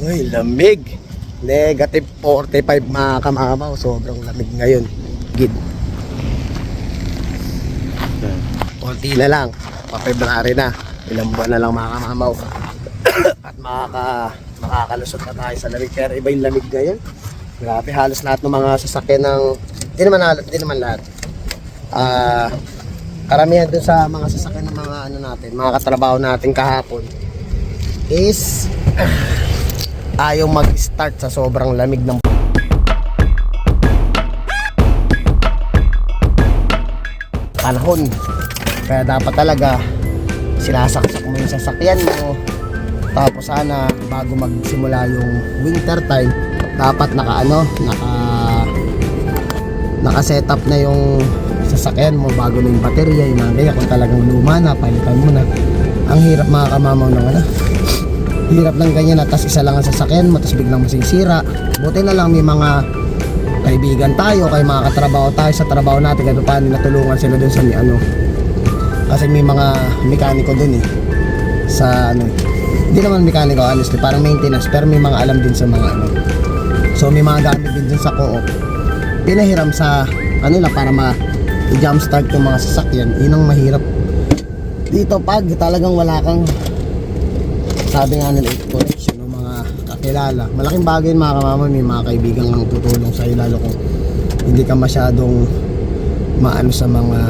Uy, lamig. Negative 45 mga kamamaw. Sobrang lamig ngayon. Gid. Konti na lang. Pa-February na. Ilang buwan na lang mga kamamaw. At makaka, makakalusot na tayo sa lamig. Pero iba yung lamig ngayon. Grabe, halos lahat ng mga sasakyan ng... Hindi naman halos, hindi naman lahat. Ah... karamihan dun sa mga sasakyan ng mga ano natin, mga katrabaho natin kahapon is ayaw mag-start sa sobrang lamig ng panahon. Kaya dapat talaga sinasaksak mo yung sasakyan mo. Tapos sana bago magsimula yung winter time, dapat naka ano, naka naka-set up na yung sasakyan mo bago na yung baterya, yung mga ganyan. Kung talagang luma na, palitan mo na. Ang hirap mga kamamaw ng ano. Hirap lang ganyan na, tas isa lang ang sasakyan mo, tas biglang masisira. Buti na lang may mga kaibigan tayo, kay mga katrabaho tayo sa trabaho natin, kahit paano natulungan sila dun sa may ano. Kasi may mga mekaniko dun eh. Sa ano, hindi naman mekaniko honestly, parang maintenance, pero may mga alam din sa mga ano. So may mga gamit din dun sa co-op. Pinahiram sa ano nila para ma i-jump start yung mga sasakyan. Yun ang mahirap. Dito pag talagang wala kang sabi nga nila connection ng mga kakilala. Malaking bagay mga kamama, may mga kaibigan kang tutulong sa'yo lalo kung hindi ka masyadong maano sa mga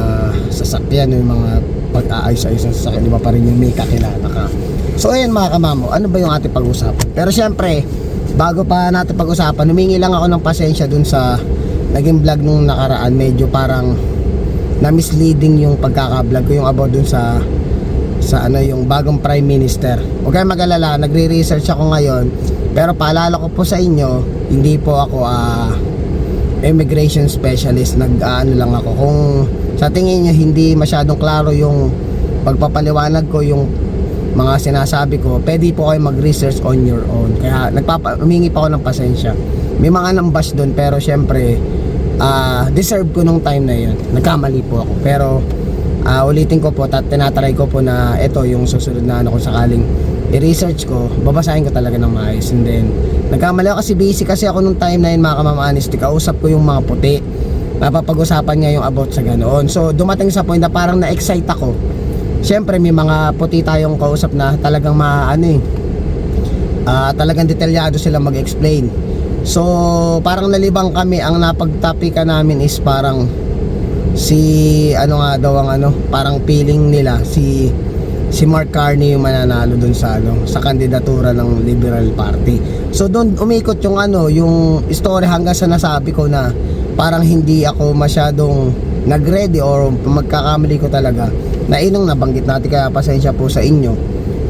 sasakyan yung mga pag-aayos-ayos ng sasakyan, di ba pa rin yung may kakilala ka. So ayan mga kamamo, ano ba yung ating pag-usapan? Pero syempre, bago pa natin pag-usapan, humingi lang ako ng pasensya dun sa naging vlog nung nakaraan, medyo parang na misleading yung pagkaka-vlog ko yung about dun sa sa ano yung bagong prime minister. Huwag kayong mag-alala, nagre-research ako ngayon. Pero paalala ko po sa inyo, hindi po ako ah immigration specialist. Nag ah, ano lang ako. Kung sa tingin niyo hindi masyadong klaro yung pagpapaliwanag ko yung mga sinasabi ko, pwede po kayo mag-research on your own. Kaya nagpapa humingi pa ako ng pasensya. May mga nambash doon pero syempre ah deserve ko nung time na yun. Nagkamali po ako. Pero ah ulitin ko po, tat tinatry ko po na ito yung susunod na ano kung sakaling i-research ko, babasahin ko talaga ng maayos. And then nagkamali kasi busy kasi ako nung time na yun mga kamamanistik kausap ko yung mga puti. Napapag-usapan niya yung about sa ganoon. So dumating sa point na parang na-excite ako. Syempre may mga puti tayong kausap na talagang maano eh ah, talagang detalyado sila mag-explain. So parang nalibang kami. Ang napagtapika namin is parang si ano nga daw ang ano parang feeling nila si si Mark Carney yung mananalo dun sa ano sa kandidatura ng Liberal Party. So doon umikot yung ano yung story hanggang sa nasabi ko na parang hindi ako masyadong nag-ready or magkakamali ko talaga na inong nabanggit natin kaya pasensya po sa inyo.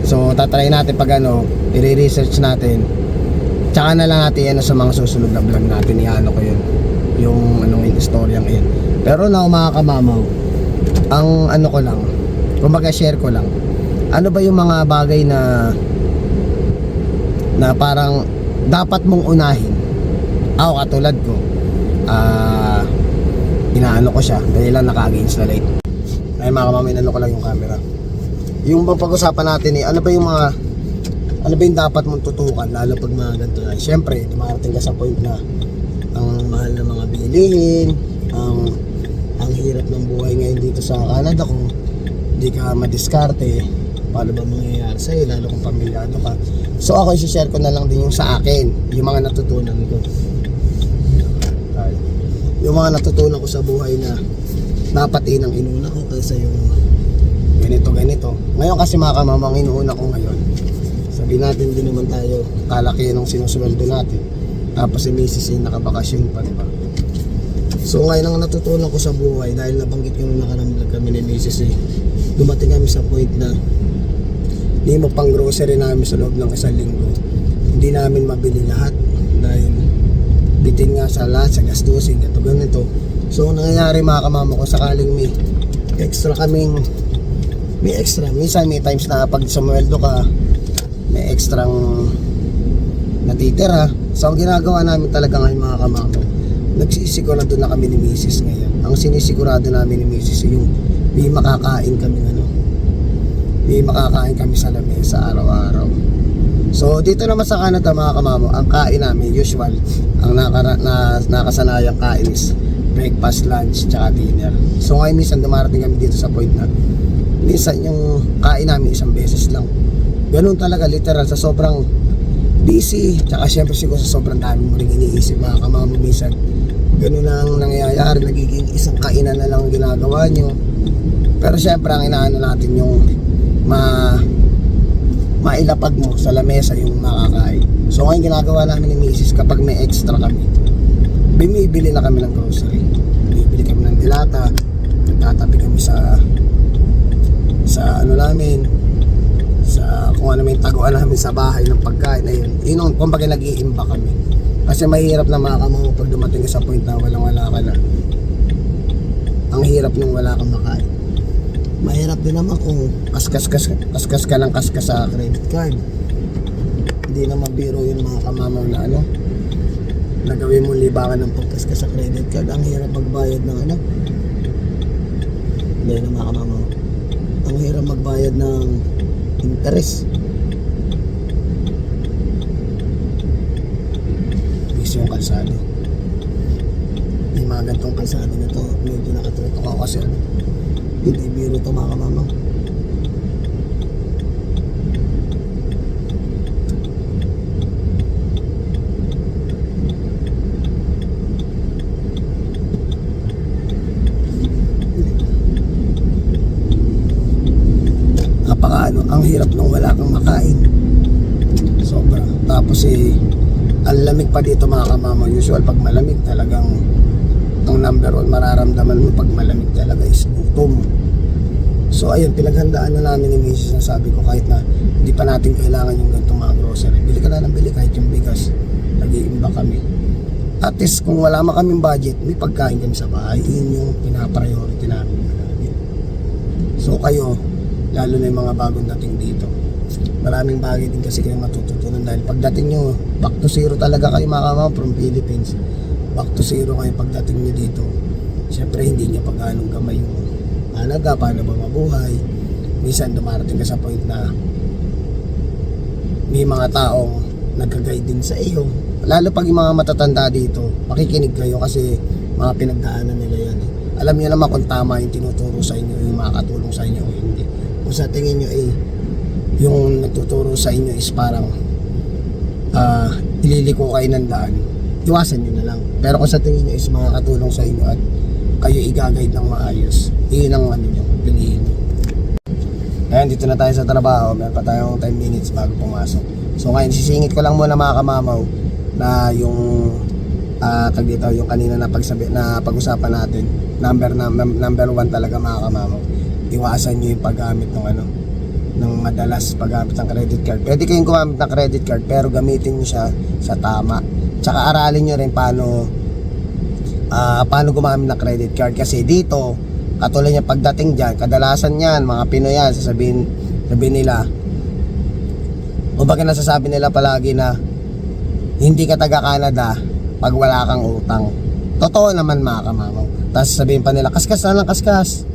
So tatry natin pag ano i-research natin. Tsaka na lang natin ano sa mga susunod na vlog natin i-ano ko yun yung ano yung storyang yun. Pero na mga kamamaw, ang ano ko lang, kumbaga share ko lang. Ano ba yung mga bagay na na parang dapat mong unahin? Ako katulad ko, ah inaano ko siya dahil lang naka-against the light. Ay mga kamamaw, inano ko lang yung camera. Yung bang pag-usapan natin eh, ano ba yung mga ano ba yung dapat mong tutukan lalo pag mga ganito na. Siyempre, dumarating ka sa point na bilihin, ang ang hirap ng buhay ngayon dito sa Canada kung hindi ka madiskarte, paano ba mangyayari sa'yo, lalo kung pamilyado ka. So ako, isi-share ko na lang din yung sa akin, yung mga natutunan ko. Yung mga natutunan ko sa buhay na dapat inang inuna ko kaysa yung ganito ganito. Ngayon kasi mga kamamang inuuna ko ngayon. Sabi natin din naman tayo, kalaki ng sinusweldo natin. Tapos si Mrs. ay nakabakasyon pa, di ba? So ngayon ang natutunan ko sa buhay dahil nabanggit ko nung nakarang vlog kami ni Mrs. eh, dumating kami sa point na hindi mo pang grocery namin sa loob ng isang linggo. Hindi namin mabili lahat dahil bitin nga sa lahat, sa gastusin, ito ganito. So ang nangyayari mga kamama ko sakaling may extra kaming may extra, minsan may times na pag sumweldo ka may extrang natitira. So ang ginagawa namin talaga ngayon mga kamamo, nagsisigurado na kami ni Mrs. ngayon. Ang sinisigurado namin ni Mrs. yung may makakain kami ano. May makakain kami sa lamesa araw-araw. So dito naman sa Canada mga kamamo, ang kain namin usual, ang nakara, na, nakasanayang kain is breakfast, lunch, tsaka dinner. So ngayon minsan dumarating kami dito sa point na minsan yung kain namin isang beses lang. Ganun talaga literal sa sobrang busy, tsaka syempre siguro sa sobrang dami mo rin iniisip mga kamamo minsan. Ganun ang nangyayari, nagiging isang kainan na lang ang ginagawa nyo. Pero syempre ang inaano natin yung ma mailapag mo sa lamesa yung makakain. So ngayon ginagawa namin ni Mrs. kapag may extra kami, bumibili na kami ng grocery. Bibili kami ng dilata, nagtatabi kami sa sa ano namin sa kung ano may taguan namin sa bahay ng pagkain na yun. Yun ang kumbaga nag-iimba kami. Kasi mahirap na makakamaw pag dumating ka sa point na walang wala ka na. Ang hirap nung wala kang makain. Mahirap din naman kung kaskas kas kaskas ka ng kaskas sa credit card. Hindi naman biro yun mga kamamaw na ano. Nagawin mo libangan ng pagkaskas sa credit card. Ang hirap magbayad ng ano. Hindi na mga kamamaw. Ang hirap magbayad ng interest busy yung kalsada yung mga gantong kalsada na to medyo nakatutok ako kasi ano hindi biro ito mga kamama. Napaka ano, ang hirap nung wala kang makain. Sobra. Tapos eh, ang lamig pa dito mga kamama. Usual pag malamig talagang ang number one mararamdaman mo pag malamig talaga is gutom. So ayun, pinaghandaan na namin ni Mrs. na sabi ko kahit na hindi pa natin kailangan yung ganitong mga grocery. Bili ka na ng bili kahit yung bigas. Nag-iimba kami. At least kung wala man kaming budget, may pagkain kami sa bahay. Yun yung pinapriority namin. So kayo, lalo na yung mga bagong dating dito. Maraming bagay din kasi kayo matututunan dahil pagdating nyo, back to zero talaga kayo mga kamama from Philippines. Back to zero kayo pagdating nyo dito. Syempre hindi nyo pag anong gamay yung alaga, paano ba mabuhay. Minsan dumarating ka sa point na may mga taong nagka-guide din sa iyo. Lalo pag yung mga matatanda dito makikinig kayo kasi mga pinagdaanan nila yan eh. alam nyo naman kung tama yung tinuturo sa inyo yung makakatulong sa inyo o hindi. Kung sa tingin nyo eh yung nagtuturo sa inyo is parang ah ililiko kayo ng daan iwasan nyo na lang. Pero kung sa tingin nyo is makakatulong sa inyo at kayo i-guide ng maayos, yun ang ano nyo, piliin nyo. Ayan, dito na tayo sa trabaho. Meron pa tayong 10 minutes bago pumasok. So ngayon, sisingit ko lang muna mga kamamaw na yung ah tag yung kanina na pagsabi na pag-usapan natin. Number na number one talaga mga kamamaw. Iwasan nyo yung paggamit ng ano ng madalas paggamit ng credit card. Pwede kayong gumamit ng credit card pero gamitin nyo siya sa tama. Tsaka aralin nyo rin paano ah paano gumamit ng credit card kasi dito katulad niya pagdating diyan kadalasan yan mga Pinoy yan sasabihin sabihin nila o bakit nasasabi nila palagi na hindi ka taga Canada pag wala kang utang totoo naman mga kamamaw tapos sabihin pa nila kaskas na lang kaskas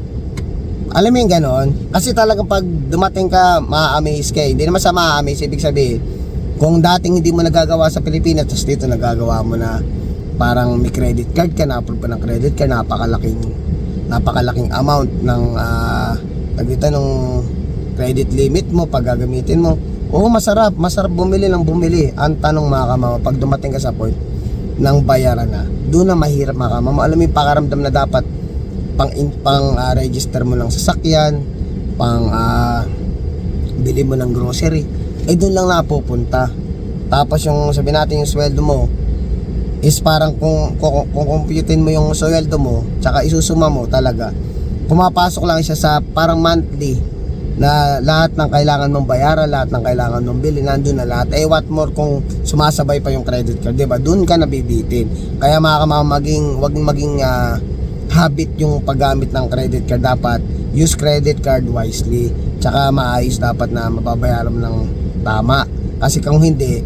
alam mo yung ganon? Kasi talagang pag dumating ka ma-amaze ka eh. hindi naman sa ma-amaze ibig sabihin kung dating hindi mo nagagawa sa Pilipinas tapos dito nagagawa mo na parang may credit card ka na-approve pa ng credit card napakalaking napakalaking amount ng uh, dito ng credit limit mo pag gagamitin mo. Oo masarap masarap bumili lang bumili. Ang tanong mga kamama pag dumating ka sa point ng bayaran na doon na mahirap mga kamama. Alam mo yung pakaramdam na dapat pang pang ah, register mo ng sasakyan pang ah, bili mo ng grocery eh doon lang napupunta tapos yung sabi natin yung sweldo mo is parang kung, kung, kung mo yung sweldo mo tsaka isusuma mo talaga pumapasok lang siya sa parang monthly na lahat ng kailangan mong bayaran, lahat ng kailangan mong bili, nandun na lahat. Eh, what more kung sumasabay pa yung credit card, di ba? Doon ka nabibitin. Kaya mga kamama, maging, wag maging ah, habit yung paggamit ng credit card. Dapat use credit card wisely. Tsaka maayos dapat na mababayaran ng tama. Kasi kung hindi,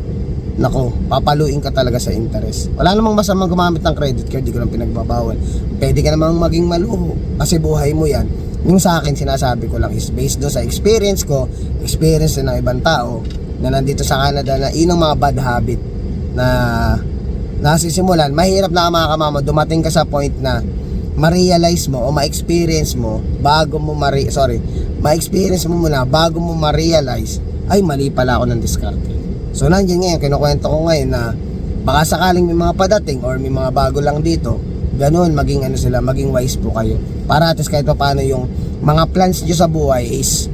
nako, papaluin ka talaga sa interest. Wala namang masamang gumamit ng credit card, di ko lang pinagbabawal. Pwede ka namang maging maluho kasi buhay mo yan. Yung sa akin, sinasabi ko lang is based doon sa experience ko, experience din ng ibang tao. na nandito sa Canada na yun ang mga bad habit na nasisimulan, mahirap na mga kamama, dumating ka sa point na ma-realize mo o ma-experience mo bago mo ma- sorry, ma-experience mo muna bago mo ma-realize ay mali pala ako ng diskarte. So nandiyan ngayon, kinukwento ko ngayon na baka sakaling may mga padating or may mga bago lang dito, ganun, maging ano sila, maging wise po kayo. Para at least kahit pa paano yung mga plans nyo sa buhay is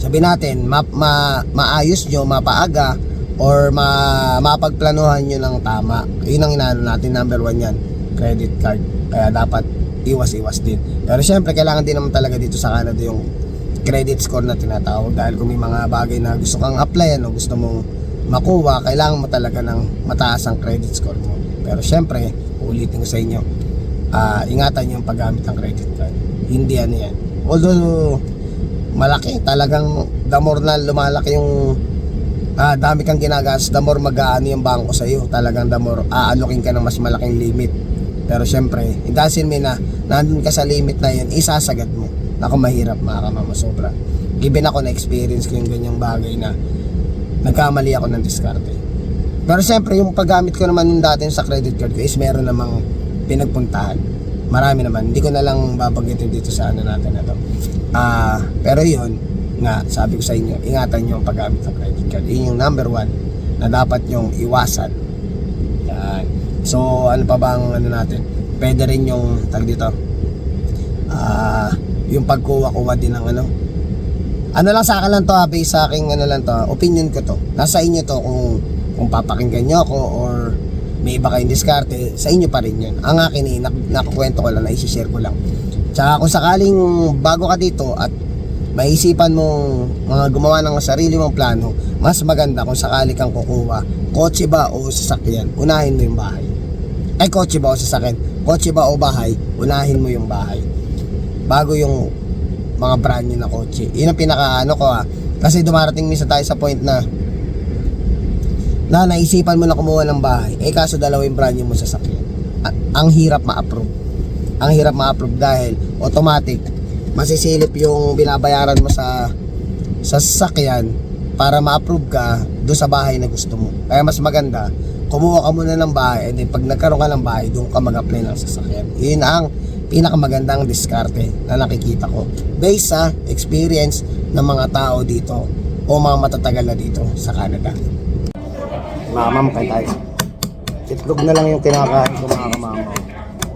sabi natin, ma, ma, maayos nyo, mapaaga, or ma, mapagplanuhan nyo ng tama. Yun ang inaano natin, number one yan, credit card. Kaya dapat iwas-iwas din. Pero syempre, kailangan din naman talaga dito sa Canada yung credit score na tinatawag dahil kung may mga bagay na gusto kang applyan o gusto mong makuha, kailangan mo talaga ng mataas ang credit score mo. Pero syempre, ulitin ko sa inyo, ah, ingatan yung paggamit ng credit card. Hindi ano yan. Although, malaki talagang the more na lumalaki yung ah, dami kang ginagastos the more mag-aano yung bangko sa iyo talagang the more aalokin ka ng mas malaking limit pero syempre it doesn't mean na nandun ka sa limit na yun isasagad mo ako mahirap mga kamama sobra given ako na experience ko yung ganyang bagay na nagkamali ako ng diskarte pero syempre yung paggamit ko naman yung dati sa credit card ko is meron namang pinagpuntahan marami naman hindi ko na lang babanggitin dito sa ano natin na to Ah, pero yun, nga, sabi ko sa inyo, ingatan nyo ang paggamit ng credit card. Yun yung number one na dapat nyong iwasan. Yan. So, ano pa bang ano natin? Pwede rin yung, tag dito, ah, yung pagkuha-kuha din ng ano. Ano lang sa akin lang to, ha, based sa aking ano lang to, ha, opinion ko to. Nasa inyo to kung, kung papakinggan nyo ako or may iba kayong diskarte, sa inyo pa rin yun. Ang akin eh, nak nakukwento ko lang, naisishare ko lang. Tsaka kung sakaling bago ka dito at maisipan mong mga gumawa ng sarili mong plano, mas maganda kung sakali kang kukuha, kotse ba o sasakyan, unahin mo yung bahay. Ay, kotse ba o sasakyan? Kotse ba o bahay, unahin mo yung bahay. Bago yung mga brand new na kotse. Yun ang pinaka ano ko ah. Kasi dumarating minsan tayo sa point na na naisipan mo na kumuha ng bahay, eh kaso dalawa yung brand new mo sasakyan. Ang hirap ma-approve ang hirap ma-approve dahil automatic masisilip yung binabayaran mo sa sa sasakyan para ma-approve ka doon sa bahay na gusto mo. Kaya mas maganda, kumuha ka muna ng bahay and then pag nagkaroon ka ng bahay, doon ka mag-apply ng sasakyan. Yun ang pinakamagandang diskarte na nakikita ko based sa experience ng mga tao dito o mga matatagal na dito sa Canada. Mama, kain tayo. Itlog na lang yung kinakain ko mga kamama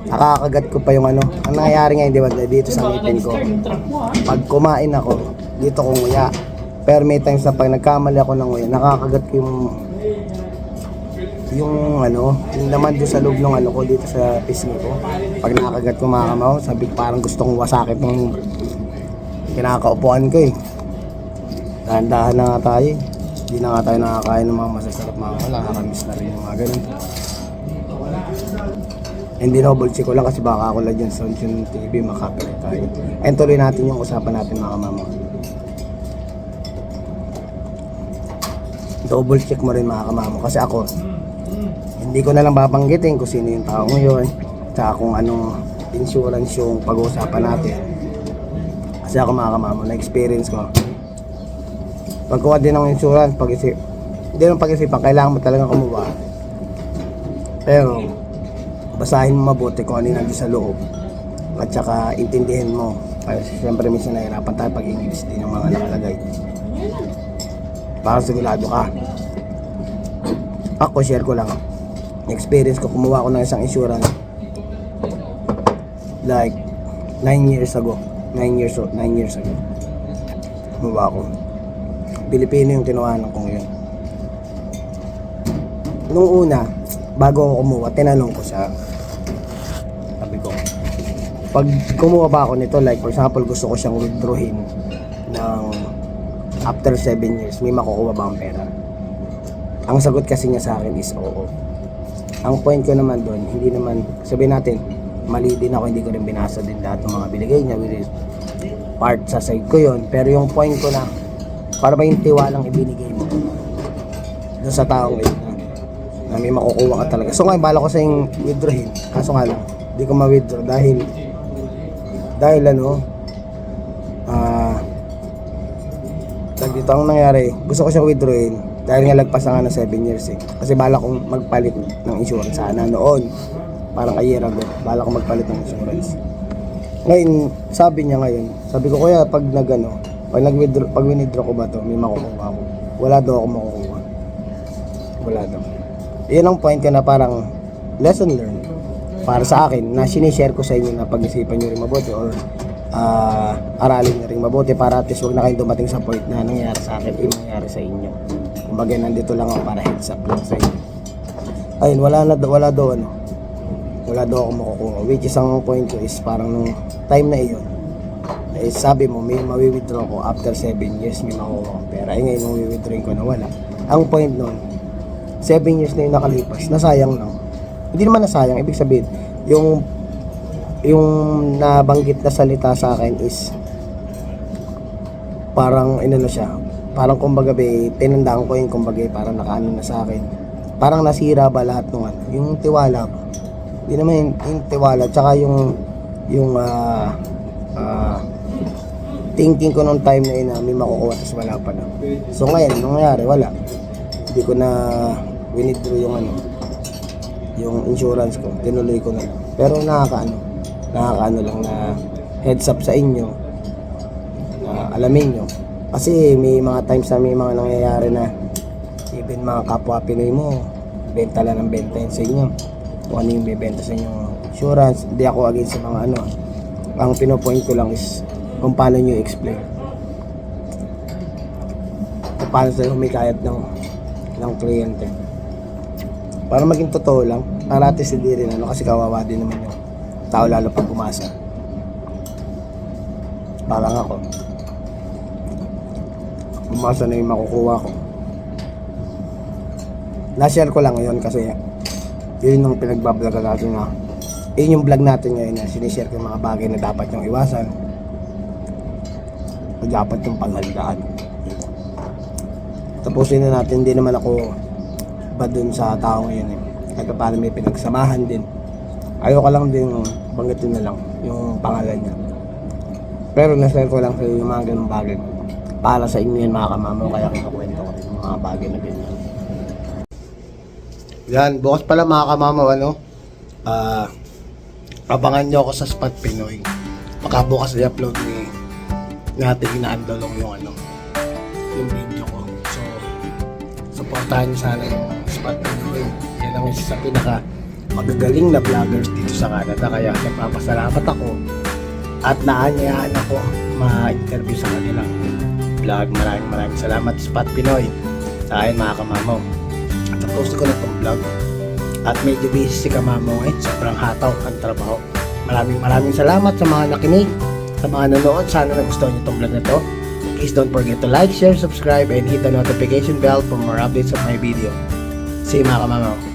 nakakagat ko pa yung ano. Ang nangyayari ngayon, di ba, dito sa ngipin ko. Pag kumain ako, dito ko nguya. Pero may times na pag nagkamali ako ng nguya, nakakagat ko yung yung ano, yung naman doon sa loob ng ano ko dito sa pisngi ko. Pag nakakagat ko mga kamaw, sabi parang gusto kong wasakit ng kinakaupuan ko eh. Dahan-dahan na nga tayo eh. Hindi na nga tayo nakakain ng mga masasarap mga wala. Nakakamiss na rin yung mga ganun. Hindi double check ko lang kasi baka ako lang dyan sa Sunshine TV makapit tayo. And tuloy natin yung usapan natin mga mama. Double check mo rin mga kamamo kasi ako hindi ko na lang babanggitin kung sino yung tao ngayon tsaka kung anong insurance yung pag-uusapan natin. Kasi ako mga kamamo na experience ko. Pagkuha din ng insurance, pag-isip, hindi lang pag-isipan, kailangan mo talaga kumuha. Pero, basahin mo mabuti kung ano yung nandun sa loob at saka intindihin mo kasi siyempre minsan nahirapan tayo pag English din yung mga nakalagay para sigurado ka ako share ko lang experience ko kumuha ako ng isang insurance. Like 9 years ago. 9 years old 9 years ago. Kumuha ako. Pilipino yung tinawanan ko ngayon nung una bago ako kumuha tinanong ko sa sabi ko pag kumuha ba ako nito like for example gusto ko siyang withdrawin ng after 7 years may makukuha ba ang pera? Ang sagot kasi niya sa akin is oo ang point ko naman doon hindi naman sabihin natin mali din ako hindi ko rin binasa din lahat ng mga binigay niya which is part sa side ko yon pero yung point ko na para ba yung tiwalang ibinigay mo doon sa taong yun na, na may makukuha ka talaga? So ngayon bala ko sa yung withdrawin. Kaso nga lang hindi ko ma-withdraw dahil dahil ano ah tag dito ito ang nangyari, gusto ko siya withdrawin dahil nga lagpas na nga ng 7 years eh. Kasi bala kong magpalit ng insurance sana noon. Parang a year ago, bala kong magpalit ng insurance. Ngayon, sabi niya ngayon, sabi ko kuya pag nagano, pag nag-withdraw, pag withdraw ko ba to, may makukuha ako. Wala daw ako makukuha. Wala daw. Iyan ang point ko na parang lesson learned para sa akin na sinishare ko sa inyo na pag-isipan nyo rin mabuti or ah, aralin nyo rin mabuti para at least huwag na kayong dumating sa point na nangyari sa akin, eh nangyari sa inyo. Kumbaga nandito lang ako para heads up lang sa inyo. Ayun, wala na wala daw ano. Wala daw ako makukuha. Which is ang point ko is parang nung time na iyon. Eh, sabi mo, may mawi-withdraw ko after 7 years may makukuha akong pera. Eh ngayon, nung withdraw ko na wala. Ang point nun, 7 years na yung nakalipas, nasayang lang. Hindi naman nasayang, ibig sabihin, yung yung nabanggit na salita sa akin is parang ano na siya, parang kumbaga be, tinandaan ko yung kumbaga parang nakaano na sa akin. Parang nasira ba lahat ng ano, yung tiwala ba? Hindi naman yung, yung tiwala, tsaka yung yung ah ah, thinking ko nung time na yun na may makukuha tapos wala pa na. So ngayon, nung nangyari, wala. Hindi ko na winidraw yung ano, yung insurance ko. Tinuloy ko na. Pero nakakaano, nakakaano lang na heads up sa inyo na alamin nyo. Kasi may mga times na may mga nangyayari na even mga kapwa Pinoy mo, benta lang ng benta yun sa inyo. Kung ano yung bibenta sa inyong insurance. Hindi ako against sa mga ano. Ang pinopoint ko lang is kung paano nyo explain. Kung paano sa'yo humikayat ng, ng kliyente. Para maging totoo lang, para at least hindi rin ano, kasi kawawa din naman yung tao lalo pag umasa. Parang ako. Umasa na yung makukuha ko. Na-share ko lang yun kasi yun yung pinagbablog natin na yun yung vlog natin ngayon na sinishare ko yung mga bagay na dapat yung iwasan o dapat yung panghandaan. Tapusin na natin, hindi naman ako ba dun sa tao ngayon eh. Pa paano may pinagsamahan din. Ayoko lang din banggitin na lang yung pangalan niya. Pero nashare ko lang sa yung mga ganung bagay. Para sa inyo yan mga kamamo, kaya kinukwento ko rin mga bagay na ganyan. Yan, bukas pala mga kamamaw, ano? Ah, abangan nyo ako sa Spot Pinoy. Baka bukas i-upload ni natin inaandalong yung ano, yung video ko. So, supportahan nyo sana yung Spot Pinoy. Yan ang isa sa pinaka magagaling na vloggers dito sa Canada. Kaya nagpapasalamat ako at naanyahan ako ma-interview sa kanilang vlog. Maraming maraming salamat Spot Pinoy sa akin mga kamamaw. Tapos ko na itong vlog. At medyo busy si kamamaw ngayon. Sobrang hataw ang trabaho. Maraming maraming salamat sa mga nakinig, sa mga nanood. Sana nagustuhan niyo itong vlog na to. Please don't forget to like, share, subscribe, and hit the notification bell for more updates of my video. See you mga kamamaw.